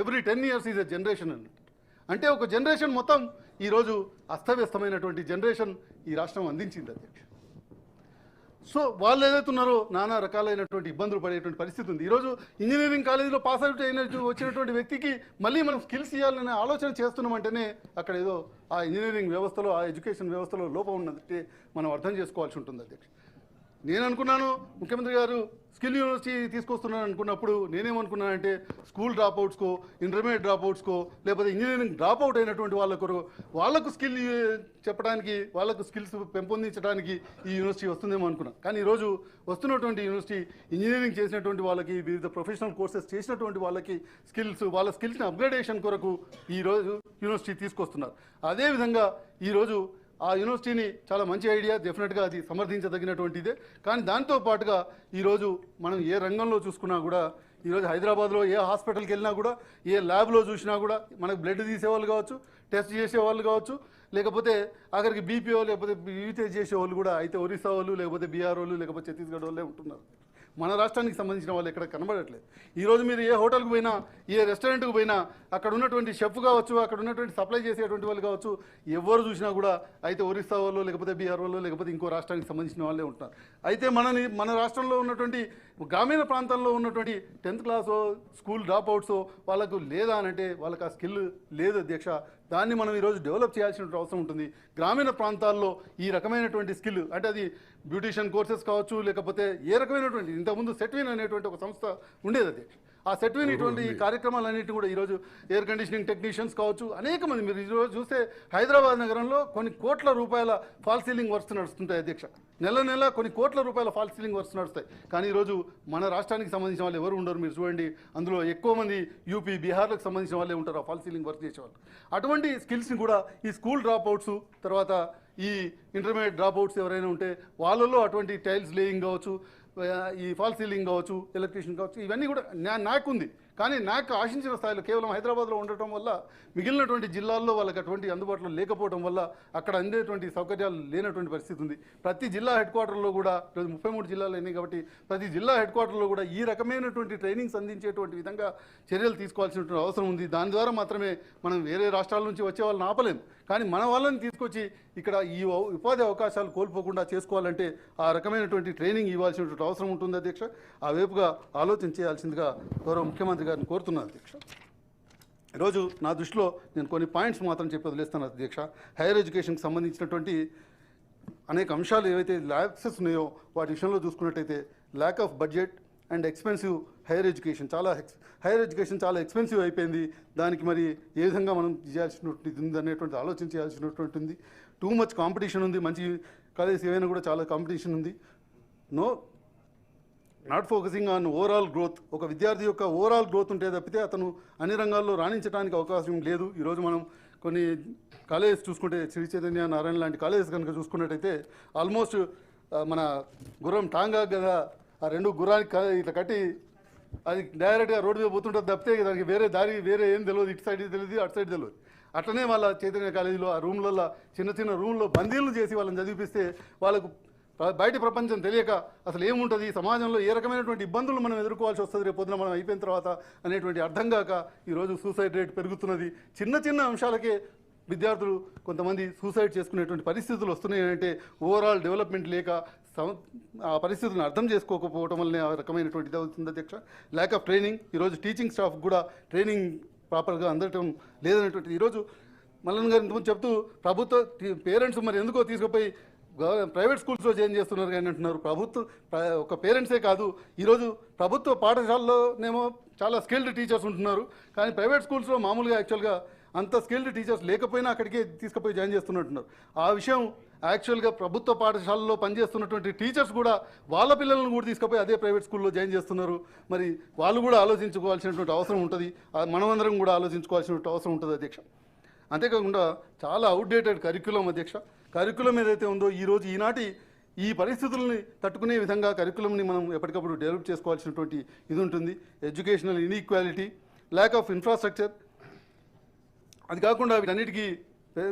Every ten years is a generation అన్నట్టు అంటే ఒక జనరేషన్ మొత్తం ఈరోజు అస్తవ్యస్తమైనటువంటి జనరేషన్ ఈ రాష్ట్రం అందించింది అధ్యక్ష. సో వాళ్ళు ఏదైతే ఉన్నారో నానా రకాలైనటువంటి ఇబ్బందులు పడేటువంటి పరిస్థితి ఉంది. ఈరోజు ఇంజనీరింగ్ కాలేజీలో పాస్ అవుట్ అయిన వచ్చినటువంటి వ్యక్తికి మళ్ళీ మనం స్కిల్స్ ఇవ్వాలనే ఆలోచన చేస్తున్నామంటేనే అక్కడ ఏదో ఆ ఇంజనీరింగ్ వ్యవస్థలో ఆ ఎడ్యుకేషన్ వ్యవస్థలో లోపం ఉన్నదంటే మనం అర్థం చేసుకోవాల్సి ఉంటుంది అధ్యక్ష. నేను అనుకున్నాను ముఖ్యమంత్రి గారు స్కిల్ యూనివర్సిటీ తీసుకొస్తున్నాను అనుకున్నప్పుడు నేనేమనుకున్నానంటే స్కూల్ డ్రాప్ అవుట్స్కో ఇంటర్మీడియట్ డ్రాప్ అవుట్స్కో లేకపోతే ఇంజనీరింగ్ డ్రాప్ అవుట్ అయినటువంటి వాళ్ళకు వాళ్ళకు స్కిల్ చెప్పడానికి వాళ్ళకు స్కిల్స్ పెంపొందించడానికి ఈ యూనివర్సిటీ వస్తుందేమో అనుకున్నాను కానీ ఈరోజు వస్తున్నటువంటి యూనివర్సిటీ ఇంజనీరింగ్ చేసినటువంటి వాళ్ళకి వివిధ ప్రొఫెషనల్ కోర్సెస్ చేసినటువంటి వాళ్ళకి స్కిల్స్ వాళ్ళ స్కిల్స్ని అప్గ్రేడేషన్ కొరకు ఈరోజు యూనివర్సిటీ తీసుకొస్తున్నారు. అదేవిధంగా ఈరోజు ఆ యూనివర్సిటీని చాలా మంచి ఐడియా డెఫినెట్గా అది సమర్థించదగినటువంటిదే. కానీ దాంతో పాటుగా ఈరోజు మనం ఏ రంగంలో చూసుకున్నా కూడా ఈరోజు హైదరాబాద్లో ఏ హాస్పిటల్కి వెళ్ళినా కూడా ఏ ల్యాబ్లో చూసినా కూడా మనకు బ్లడ్ తీసేవాళ్ళు కావచ్చు టెస్ట్ చేసేవాళ్ళు కావచ్చు లేకపోతే అక్కడికి బీపీఓ లేకపోతే బీటీ చేసేవాళ్ళు కూడా అయితే ఒరిస్సా వాళ్ళు లేకపోతే బీఆర్ వాళ్ళు లేకపోతే ఛత్తీస్గఢ్ వాళ్ళే ఉంటున్నారు. మన రాష్ట్రానికి సంబంధించిన వాళ్ళు ఇక్కడ కనబడట్లేదు. ఈరోజు మీరు ఏ హోటల్కి పోయినా ఏ రెస్టారెంట్కి పోయినా అక్కడ ఉన్నటువంటి షెఫ్ కావచ్చు అక్కడ ఉన్నటువంటి సప్లై చేసేటువంటి వాళ్ళు కావచ్చు ఎవరు చూసినా కూడా అయితే ఒరిస్సా వాళ్ళు లేకపోతే బీహార్ వాళ్ళు లేకపోతే ఇంకో రాష్ట్రానికి సంబంధించిన వాళ్ళే ఉంటారు. అయితే మనని మన రాష్ట్రంలో ఉన్నటువంటి గ్రామీణ ప్రాంతాల్లో ఉన్నటువంటి tenth class school dropouts వాళ్ళకు లేదా అని అంటే వాళ్ళకి ఆ స్కిల్ లేదు అధ్యక్ష. దాన్ని మనం ఈరోజు డెవలప్ చేయాల్సిన అవసరం ఉంటుంది. గ్రామీణ ప్రాంతాల్లో ఈ రకమైనటువంటి స్కిల్ అంటే అది బ్యూటిషియన్ కోర్సెస్ కావచ్చు లేకపోతే ఏ రకమైనటువంటి ఇంతకుముందు సెట్విన్ అనేటువంటి ఒక సంస్థ ఉండేది అది. ఆ సెట్విన్ ఇటువంటి కార్యక్రమాలన్నిటి కూడా ఈరోజు ఎయిర్ కండిషనింగ్ టెక్నీషియన్స్ కావచ్చు అనేక మంది మీరు ఈరోజు చూస్తే హైదరాబాద్ నగరంలో కొన్ని కోట్ల రూపాయల ఫాల్ సీలింగ్ వర్క్స్ నడుస్తుంటాయి అధ్యక్ష. నెల నెల కొన్ని కోట్ల రూపాయల ఫాల్ సీలింగ్ వర్క్స్ నడుస్తాయి. కానీ ఈరోజు మన రాష్ట్రానికి సంబంధించిన వాళ్ళు ఎవరు ఉండరు మీరు చూడండి. అందులో ఎక్కువ మంది యూపీ బీహార్లకు సంబంధించిన వాళ్ళే ఉంటారు ఆ ఫాల్ సీలింగ్ వర్క్ చేసేవాళ్ళు అటువంటి స్కిల్స్ని కూడా ఈ స్కూల్ డ్రాప్ అవుట్స్ తర్వాత ఈ ఇంటర్మీడియట్ డ్రాప్ అవుట్స్ ఎవరైనా ఉంటే వాళ్ళలో అటువంటి టైల్స్ లేయింగ్ కావచ్చు ఈ ఫాల్ సీలింగ్ కావచ్చు ఎలక్ట్రీషియన్ కావచ్చు ఇవన్నీ కూడా నా నాకు ఉంది కానీ నాకు ఆశించిన స్థాయిలో కేవలం హైదరాబాద్లో ఉండటం వల్ల మిగిలినటువంటి జిల్లాల్లో వాళ్ళకి అటువంటి అందుబాటులో లేకపోవడం వల్ల అక్కడ అందేటువంటి సౌకర్యాలు లేనటువంటి పరిస్థితి ఉంది. ప్రతి జిల్లా హెడ్ క్వార్టర్లో కూడా ఈరోజు ముప్పై మూడు జిల్లాలు అయినాయి కాబట్టి ప్రతి జిల్లా హెడ్ క్వార్టర్లో కూడా ఈ రకమైనటువంటి ట్రైనింగ్స్ అందించేటువంటి విధంగా చర్యలు తీసుకోవాల్సినటువంటి అవసరం ఉంది. దాని ద్వారా మాత్రమే మనం వేరే రాష్ట్రాల నుంచి వచ్చే వాళ్ళని ఆపలేం. కానీ మన వాళ్ళని తీసుకొచ్చి ఇక్కడ ఈ ఉపాధి అవకాశాలు కోల్పోకుండా చేసుకోవాలంటే ఆ రకమైనటువంటి ట్రైనింగ్ ఇవ్వాల్సినటువంటి అవసరం ఉంటుంది అధ్యక్ష. ఆ వైపుగా ఆలోచన చేయాల్సిందిగా గౌరవ ముఖ్యమంత్రి గారిని కోరుతున్నాను అధ్యక్ష. ఈరోజు నా దృష్టిలో నేను కొన్ని పాయింట్స్ మాత్రం చెప్పి వదిలేస్తాను అధ్యక్ష. హైయర్ ఎడ్యుకేషన్కి సంబంధించినటువంటి అనేక అంశాలు ఏవైతే ల్యాక్సెస్ ఉన్నాయో వాటి విషయంలో చూసుకున్నట్టయితే lack of budget and expensive higher education చాలా హైయర్ ఎడ్యుకేషన్ చాలా ఎక్స్పెన్సివ్ అయిపోయింది. దానికి మరి ఏ విధంగా మనం చేయాల్సినటువంటి ఉంది అనేటువంటి ఆలోచన చేయాల్సినటువంటి ఉంది టూ మచ్ కాంపిటీషన్ ఉంది. మంచి కాలేజెస్ ఏవైనా కూడా చాలా కాంపిటీషన్ ఉంది. No not focusing on overall growth. ఒక విద్యార్థి యొక్క ఓవరాల్ గ్రోత్ ఉంటే తప్పితే అతను అన్ని రంగాల్లో రాణించడానికి అవకాశం లేదు. ఈరోజు మనం కొన్ని కాలేజెస్ చూసుకుంటే శ్రీ చైతన్య నారాయణ లాంటి కాలేజెస్ కనుక చూసుకున్నట్టయితే ఆల్మోస్ట్ మన గుర్రం టాంగా కదా ఆ రెండు గుర్రానికి క- ఇట్లా కట్టి అది డైరెక్ట్గా రోడ్డు మీద పోతుంటుంది తప్పితే దానికి వేరే దారి వేరే ఏం తెలియదు ఇటు సైడ్ తెలియదు అటు సైడ్ తెలియదు అట్లనే వాళ్ళ చైతన్య కాలేజీలో ఆ రూమ్లలో చిన్న చిన్న రూమ్లో బందీలు చేసి వాళ్ళని చదివిపిస్తే వాళ్ళకు బయట ప్రపంచం తెలియక అసలు ఏముంటుంది? సమాజంలో ఏ రకమైనటువంటి ఇబ్బందులు మనం ఎదుర్కోవాల్సి వస్తుంది? రేపు పొద్దున మనం అయిపోయిన తర్వాత అనేటువంటి అర్థం కాక ఈరోజు సూసైడ్ రేట్ పెరుగుతున్నది. చిన్న చిన్న అంశాలకే విద్యార్థులు కొంతమంది సూసైడ్ చేసుకునేటువంటి పరిస్థితులు వస్తున్నాయి అంటే ఓవరాల్ డెవలప్మెంట్ లేక ఆ పరిస్థితులను అర్థం చేసుకోకపోవడం వల్లనే ఆ రకమైనటువంటి ఇది అవుతుంది అధ్యక్ష. ల్యాక్ ఆఫ్ ట్రైనింగ్ ఈరోజు టీచింగ్ స్టాఫ్ కూడా ట్రైనింగ్ ప్రాపర్గా అందటం లేదనేటువంటిది. ఈరోజు మల్లన్ గారు ఇంతకుముందు చెప్తూ ప్రభుత్వ పేరెంట్స్ మరి ఎందుకో తీసుకుపోయి ప్రైవేట్ స్కూల్స్లో జాయిన్ చేస్తున్నారు కానీ అంటున్నారు. ప్రభుత్వ ఒక పేరెంట్సే కాదు. ఈరోజు ప్రభుత్వ పాఠశాలలోనేమో చాలా స్కిల్డ్ టీచర్స్ ఉంటున్నారు. కానీ ప్రైవేట్ స్కూల్స్లో మామూలుగా యాక్చువల్గా అంత స్కిల్డ్ టీచర్స్ లేకపోయినా అక్కడికే తీసుకుపోయి జాయిన్ చేస్తున్నట్టున్నారు. ఆ విషయం యాక్చువల్గా ప్రభుత్వ పాఠశాలలో పనిచేస్తున్నటువంటి టీచర్స్ కూడా వాళ్ళ పిల్లలను కూడా తీసుకుపోయి అదే ప్రైవేట్ స్కూల్లో జాయిన్ చేస్తున్నారు. మరి వాళ్ళు కూడా ఆలోచించుకోవాల్సినటువంటి అవసరం ఉంటుంది. మనమందరం కూడా ఆలోచించుకోవాల్సినటువంటి అవసరం ఉంటుంది అధ్యక్ష. అంతేకాకుండా చాలా అవుట్డేటెడ్ కరిక్యులం అధ్యక్ష. కరిక్యులం ఏదైతే ఉందో ఈరోజు ఈనాటి ఈ పరిస్థితుల్ని తట్టుకునే విధంగా కరికులంని మనం ఎప్పటికప్పుడు డెవలప్ చేసుకోవాల్సినటువంటి ఇది ఉంటుంది. Educational inequality lack of infrastructure అది కాకుండా వీటన్నిటికీ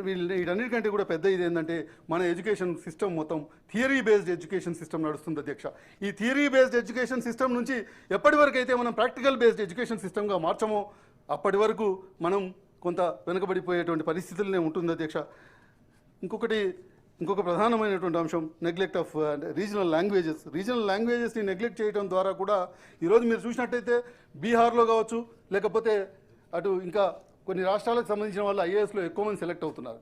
వీళ్ళ వీటన్నిటికంటే కూడా పెద్ద ఇది ఏంటంటే మన ఎడ్యుకేషన్ సిస్టమ్ మొత్తం థియరీ బేస్డ్ ఎడ్యుకేషన్ సిస్టమ్ నడుస్తుంది అధ్యక్ష. ఈ థియరీ బేస్డ్ ఎడ్యుకేషన్ సిస్టమ్ నుంచి ఎప్పటి వరకు అయితే మనం ప్రాక్టికల్ బేస్డ్ ఎడ్యుకేషన్ సిస్టమ్గా మార్చమో అప్పటి వరకు మనం కొంత వెనుకబడిపోయేటువంటి పరిస్థితులనే ఉంటుంది అధ్యక్ష. ఇంకొకటి ఇంకొక ప్రధానమైనటువంటి అంశం neglect of regional languages regional లాంగ్వేజెస్ని neglect చేయడం ద్వారా కూడా ఈరోజు మీరు చూసినట్టయితే బీహార్లో కావచ్చు లేకపోతే అటు ఇంకా కొన్ని రాష్ట్రాలకు సంబంధించిన వాళ్ళు ఐఏఎస్లో ఎక్కువ మంది సెలెక్ట్ అవుతున్నారు.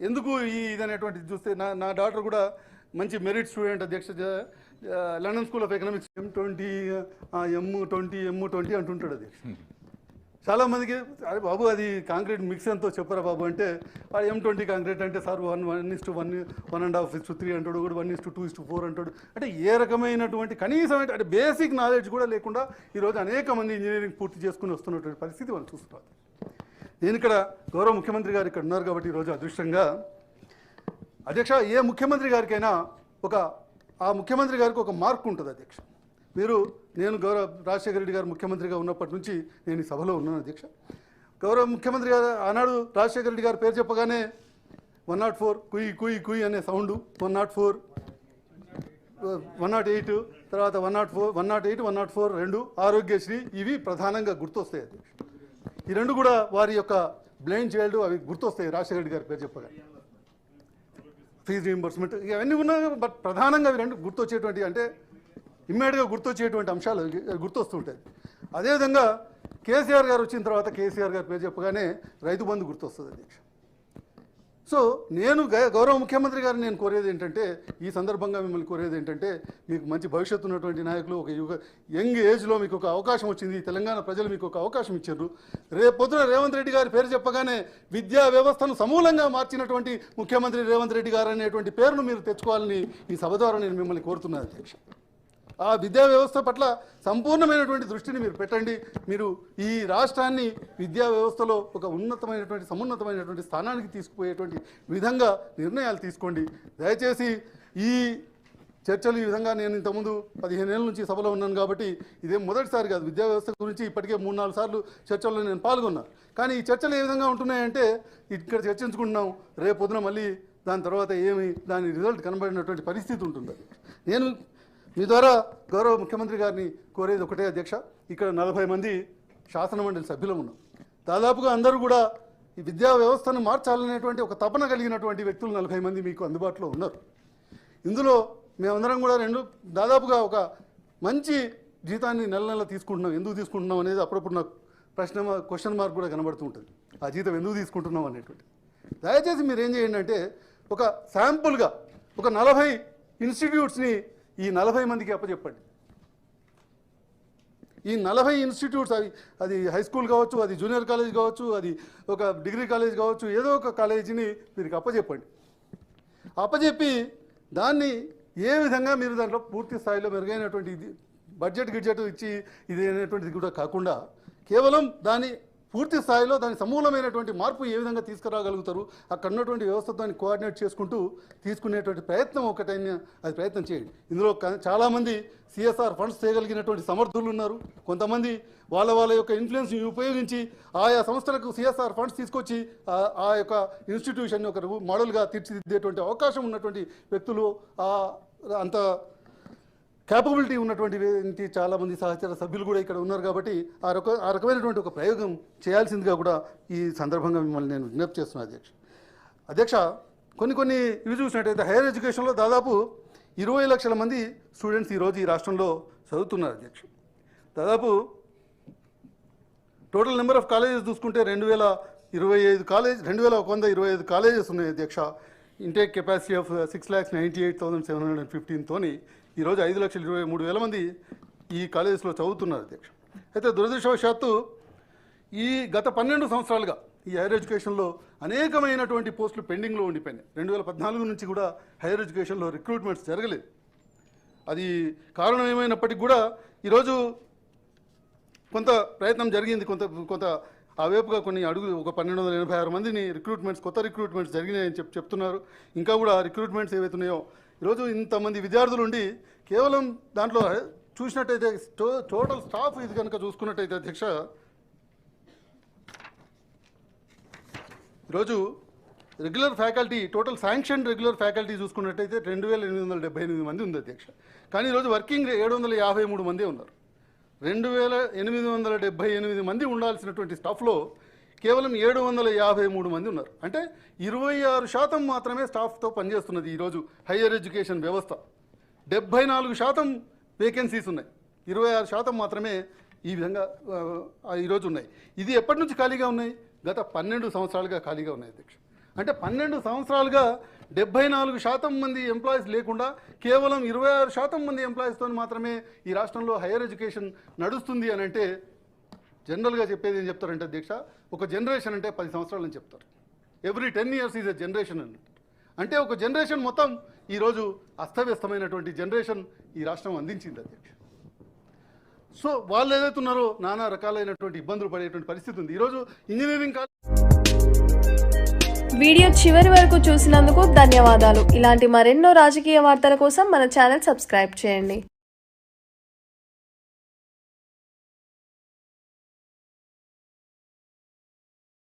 ఎందుకు ఈ ఇది అనేటువంటిది చూస్తే నా నా డాటర్ కూడా మంచి మెరిట్ స్టూడెంట్ అధ్యక్ష జ- London School of Economics M twenty M twenty M twenty అంటుంటాడు అది. చాలామందికి అరే బాబు అది కాంక్రీట్ మిక్స్ ఎంతో చెప్పరా బాబు అంటే వాడు ఎం ట్వంటీ కాంక్రీట్ అంటే sir one one is to one one and half is to three అంటాడు కూడా one is to two is to four అంటాడు. అంటే ఏ రకమైనటువంటి కనీసం అంటే బేసిక్ నాలెడ్జ్ కూడా లేకుండా ఈరోజు అనేక మంది ఇంజనీరింగ్ పూర్తి చేసుకుని వస్తున్నటువంటి పరిస్థితి మనం చూస్తున్నాం. నేను ఇక్కడ గౌరవ ముఖ్యమంత్రి గారు ఇక్కడ ఉన్నారు కాబట్టి ఈరోజు అదృష్టంగా. అధ్యక్ష ఏ ముఖ్యమంత్రి గారికైనా ఒక ఆ ముఖ్యమంత్రి గారికి ఒక మార్క్ ఉంటుంది అధ్యక్ష. మీరు నేను గౌరవ రాజశేఖర రెడ్డి గారు ముఖ్యమంత్రిగా ఉన్నప్పటి నుంచి నేను ఈ సభలో ఉన్నాను అధ్యక్ష. గౌరవ ముఖ్యమంత్రి గారు ఆనాడు రాజశేఖర రెడ్డి గారు పేరు చెప్పగానే వన్ నాట్ ఫోర్ కుయ్ కుయ్ కుయ్ అనే sound one nought four one nought eight తర్వాత one nought four one nought eight one nought four రెండు ఆరోగ్యశ్రీ ఇవి ప్రధానంగా గుర్తొస్తాయి అధ్యక్ష. ఈ రెండు కూడా వారి యొక్క బ్లైండ్ చైల్డ్ అవి గుర్తొస్తాయి. రాజశేఖర రెడ్డి గారి పేరు చెప్పగా ఫీజు రీంబర్స్మెంట్ ఇవన్నీ ఉన్నాయి బట్ ప్రధానంగా అవి రెండు గుర్తొచ్చేటువంటి అంటే ఇమ్మీడియట్గా గుర్తొచ్చేటువంటి అంశాలు గుర్తొస్తుంటాయి. అదేవిధంగా కేసీఆర్ గారు వచ్చిన తర్వాత కేసీఆర్ గారి పేరు చెప్పగానే రైతు బంధు గుర్తొస్తుంది అధ్యక్ష. సో నేను గ- గౌరవ ముఖ్యమంత్రి గారిని నేను కోరేది ఏంటంటే ఈ సందర్భంగా మిమ్మల్ని కోరేది ఏంటంటే మీకు మంచి భవిష్యత్తు ఉన్నటువంటి నాయకులు ఒక యుగ యంగ్ ఏజ్లో మీకు ఒక అవకాశం వచ్చింది తెలంగాణ ప్రజలు మీకు ఒక అవకాశం ఇచ్చారు. రేపు పొద్దున రేవంత్ రెడ్డి గారి పేరు చెప్పగానే విద్యా వ్యవస్థను సమూలంగా మార్చినటువంటి ముఖ్యమంత్రి రేవంత్ రెడ్డి గారు అనేటువంటి పేరును మీరు తెచ్చుకోవాలని ఈ సభ ద్వారా నేను మిమ్మల్ని కోరుతున్నాను అధ్యక్ష. ఆ విద్యా వ్యవస్థ పట్ల సంపూర్ణమైనటువంటి దృష్టిని మీరు పెట్టండి. మీరు ఈ రాష్ట్రాన్ని విద్యా వ్యవస్థలో ఒక ఉన్నతమైనటువంటి సమున్నతమైనటువంటి స్థానానికి తీసుకుపోయేటువంటి విధంగా నిర్ణయాలు తీసుకోండి. దయచేసి ఈ చర్చలు ఈ విధంగా నేను ఇంతకుముందు పదిహేను ఏళ్ళ నుంచి సభలో ఉన్నాను కాబట్టి ఇదే మొదటిసారి కాదు. విద్యా వ్యవస్థ గురించి ఇప్పటికే మూడు నాలుగు సార్లు చర్చల్లో నేను పాల్గొన్నాను కానీ ఈ చర్చలు ఏ విధంగా ఉంటున్నాయంటే ఇక్కడ చర్చించుకుంటున్నాం. రేపు పొద్దున మళ్ళీ దాని తర్వాత ఏమి దాని రిజల్ట్ కనబడినటువంటి పరిస్థితి ఉంటుంది. నేను మీ ద్వారా గౌరవ ముఖ్యమంత్రి గారిని కోరేది ఒకటే అధ్యక్ష ఇక్కడ నలభై మంది శాసనమండలి సభ్యులం ఉన్నాం. దాదాపుగా అందరూ కూడా ఈ విద్యా వ్యవస్థను మార్చాలనేటువంటి ఒక తపన కలిగినటువంటి వ్యక్తులు నలభై మంది మీకు అందుబాటులో ఉన్నారు. ఇందులో మేమందరం కూడా రెండు దాదాపుగా ఒక మంచి జీతాన్ని నెల నెల తీసుకుంటున్నాం. ఎందుకు తీసుకుంటున్నాం అనేది అప్పుడప్పుడు నాకు ప్రశ్న మా- క్వశ్చన్ మార్క్ కూడా కనబడుతూ ఉంటుంది. ఆ జీతం ఎందుకు తీసుకుంటున్నాం అనేటువంటి దయచేసి మీరు ఏం చేయండి అంటే ఒక శాంపుల్గా ఒక నలభై ఇన్స్టిట్యూట్స్ని ఈ నలభై మందికి అప్పచెప్పండి. ఈ నలభై ఇన్స్టిట్యూట్స్ అవి అది హై స్కూల్ కావచ్చు అది జూనియర్ కాలేజ్ కావచ్చు అది ఒక డిగ్రీ కాలేజ్ కావచ్చు ఏదో ఒక కాలేజీని మీరు అప్పచెప్పండి. అప్పచెప్పి దాన్ని ఏ విధంగా మీరు దాంట్లో పూర్తి స్థాయిలో మెరుగైనటువంటి బడ్జెట్ గిడ్జెట్ ఇచ్చి ఇది అనేటువంటిది కూడా కాకుండా కేవలం దాన్ని పూర్తి స్థాయిలో దాని సమూలమైనటువంటి మార్పు ఏ విధంగా తీసుకురాగలుగుతారు? అక్కడ ఉన్నటువంటి వ్యవస్థ దాన్ని కోఆర్డినేట్ చేసుకుంటూ తీసుకునేటువంటి ప్రయత్నం ఒకటైనా అది ప్రయత్నం చేయండి. ఇందులో చాలామంది సిఎస్ఆర్ ఫండ్స్ చేయగలిగినటువంటి సమర్థులు ఉన్నారు. కొంతమంది వాళ్ళ వాళ్ళ యొక్క ఇన్ఫ్లుయెన్స్ని ఉపయోగించి ఆయా సంస్థలకు సిఎస్ఆర్ ఫండ్స్ తీసుకొచ్చి ఆ- ఆ యొక్క ఇన్స్టిట్యూషన్ ఒక మోడల్గా తీర్చిదిద్దేటువంటి అవకాశం ఉన్నటువంటి వ్యక్తులు అంత క్యాపబిలిటీ ఉన్నటువంటి చాలామంది సహచర సభ్యులు కూడా ఇక్కడ ఉన్నారు కాబట్టి ఆ రక ఆ రకమైనటువంటి ఒక ప్రయోగం చేయాల్సిందిగా కూడా ఈ సందర్భంగా మిమ్మల్ని నేను విజ్ఞప్తి చేస్తున్నాను అధ్యక్ష. అధ్యక్ష కొన్ని కొన్ని ఇవి చూసినట్టయితే హైయర్ ఎడ్యుకేషన్లో దాదాపు ఇరవై లక్షల మంది స్టూడెంట్స్ ఈరోజు ఈ రాష్ట్రంలో చదువుతున్నారు అధ్యక్ష. దాదాపు టోటల్ నెంబర్ ఆఫ్ కాలేజెస్ చూసుకుంటే రెండు వేల ఇరవై ఐదు కాలేజ్ రెండు వేల ఒక వంద ఇరవై ఐదు కాలేజెస్ ఉన్నాయి అధ్యక్ష. Intake capacity of six lakhs ninety eight thousand seven hundred and ఫిఫ్టీన్తోని ఈరోజు ఐదు లక్షల ఇరవై మూడు వేల మంది ఈ కాలేజెస్లో చదువుతున్నారు అధ్యక్ష. అయితే దురదృష్టవశాత్తు ఈ గత పన్నెండు సంవత్సరాలుగా ఈ హైయర్ ఎడ్యుకేషన్లో అనేకమైనటువంటి పోస్టులు పెండింగ్లో ఉండిపోయినాయి. రెండు వేల పద్నాలుగు నుంచి కూడా హైయర్ ఎడ్యుకేషన్లో రిక్రూట్మెంట్స్ జరగలేదు. అది కారణం ఏమైనప్పటికీ కూడా ఈరోజు కొంత ప్రయత్నం జరిగింది. కొంత కొంత ఆ వైపుగా కొన్ని అడుగులు ఒక పన్నెండు వందల ఎనభై ఆరు మందిని రిక్రూట్మెంట్స్ కొత్త రిక్రూట్మెంట్స్ జరిగినాయని చెప్పి చెప్తున్నారు. ఇంకా కూడా రిక్రూట్మెంట్స్ ఏవైతున్నాయో ఈరోజు ఇంతమంది విద్యార్థులు ఉండి కేవలం దాంట్లో చూసినట్టయితే టోటల్ స్టాఫ్ ఇది కనుక చూసుకున్నట్టయితే అధ్యక్ష ఈరోజు regular faculty total sanction regular faculty చూసుకున్నట్టయితే రెండు వేల ఎనిమిది వందల డెబ్బై ఎనిమిది మంది ఉంది అధ్యక్ష. కానీ ఈరోజు వర్కింగ్ ఏడు వందల యాభై మూడు మందే ఉన్నారు. రెండు వేల ఎనిమిది వందల డెబ్బై ఎనిమిది మంది ఉండాల్సినటువంటి స్టాఫ్లో కేవలం ఏడు వందల యాభై మూడు మంది ఉన్నారు. అంటే ఇరవై ఆరు శాతం మాత్రమే స్టాఫ్తో పనిచేస్తున్నది ఈరోజు హయ్యర్ ఎడ్యుకేషన్ వ్యవస్థ. డెబ్బై నాలుగు శాతం వేకెన్సీస్ ఉన్నాయి. ఇరవై ఆరు శాతం మాత్రమే ఈ విధంగా ఈరోజు ఉన్నాయి. ఇది ఎప్పటి నుంచి ఖాళీగా ఉన్నాయి? గత పన్నెండు సంవత్సరాలుగా ఖాళీగా ఉన్నాయి అధ్యక్ష. అంటే పన్నెండు సంవత్సరాలుగా డెబ్బై నాలుగు శాతం మంది ఎంప్లాయీస్ లేకుండా కేవలం ఇరవై ఆరు శాతం మంది ఎంప్లాయీస్తో మాత్రమే ఈ రాష్ట్రంలో హైయర్ ఎడ్యుకేషన్ నడుస్తుంది అని అంటే జనరల్గా చెప్పేది ఏం చెప్తారంటే దీక్ష ఒక జనరేషన్ అంటే పది సంవత్సరాలు అని చెప్తారు. Every ten years is a generation అని. అంటే ఒక జనరేషన్ మొత్తం ఈరోజు అస్తవ్యస్తమైనటువంటి జనరేషన్ ఈ రాష్ట్రం అందించింది అధ్యక్ష. సో వాళ్ళు ఏదైతే ఉన్నారో నానా రకాలైనటువంటి ఇబ్బందులు పడేటువంటి పరిస్థితి ఉంది. ఈరోజు ఇంజనీరింగ్ కాలేజ్ వీడియో చివరి వరకు చూసినందుకు ధన్యవాదాలు. ఇలాంటి మరెన్నో రాజకీయ వార్తల కోసం మన ఛానల్ సబ్స్క్రైబ్ చేయండి.